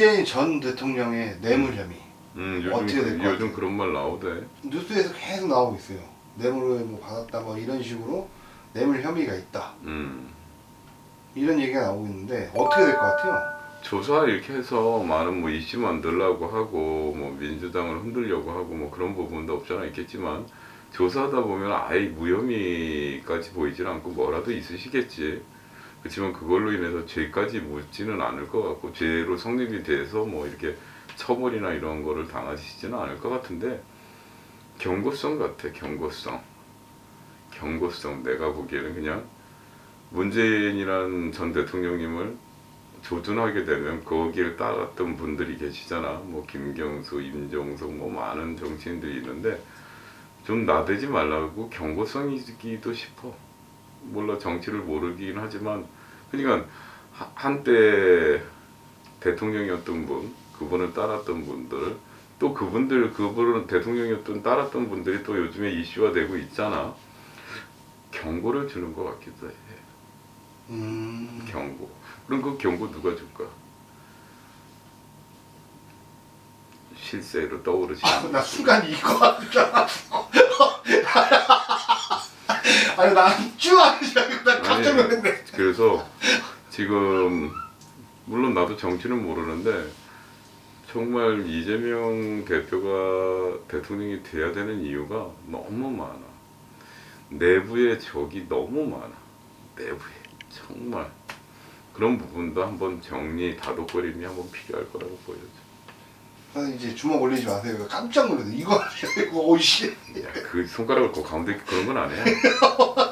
문재인 전 대통령의 뇌물 혐의 음, 어떻게 될것 요즘 요즘 같아요? 그런 말 나오대. 뉴스에서 계속 나오고 있어요. 뇌물을 뭐 받았다 뭐 이런 식으로 뇌물 혐의가 있다 음. 이런 얘기가 나오고 있는데 어떻게 될 것 같아요? 조사 이렇게 해서 많은 뭐 이슈 만들려고 하고 뭐 민주당을 흔들려고 하고 뭐 그런 부분도 없잖아 있겠지만 조사하다 보면 아예 무혐의까지 보이질 않고 뭐라도 있으시겠지. 그렇지만 그걸로 인해서 죄까지 묻지는 않을 것 같고 죄로 성립이 돼서 뭐 이렇게 처벌이나 이런 거를 당하시지는 않을 것 같은데 경고성 같아 경고성 경고성 내가 보기에는 그냥 문재인이란 전 대통령님을 조준하게 되면 거기를 따랐던 분들이 계시잖아. 뭐 김경수, 임종석 뭐 많은 정치인들이 있는데 좀 나대지 말라고 경고성이기도 싶어. 몰라 정치를 모르긴 하지만 그러니까 하- 한때 대통령이었던 분, 그분을 따랐던 분들 또 그분들 그분은 대통령이었던 따랐던 분들이 또 요즘에 이슈화 되고 있잖아. 경고를 주는 것 같기도 해. 음, 경고. 그럼 그 경고 누가 줄까? 실세로 떠오르지. 아, 나 순간 이거 알았어. 아니 줄 알고 나 깜짝 놀랐네. 그래서 지금 물론 나도 정치는 모르는데 정말 이재명 대표가 대통령이 돼야 되는 이유가 너무 많아. 내부의 적이 너무 많아. 내부에 정말 그런 부분도 한번 정리 다독거림이 한번 필요할 거라고 보여져. 저는 이제 주먹 올리지 마세요. 깜짝 놀랐어. 이거 알고 오이씨. 야, 그 손가락을 그 가운데 그런 건 아니야.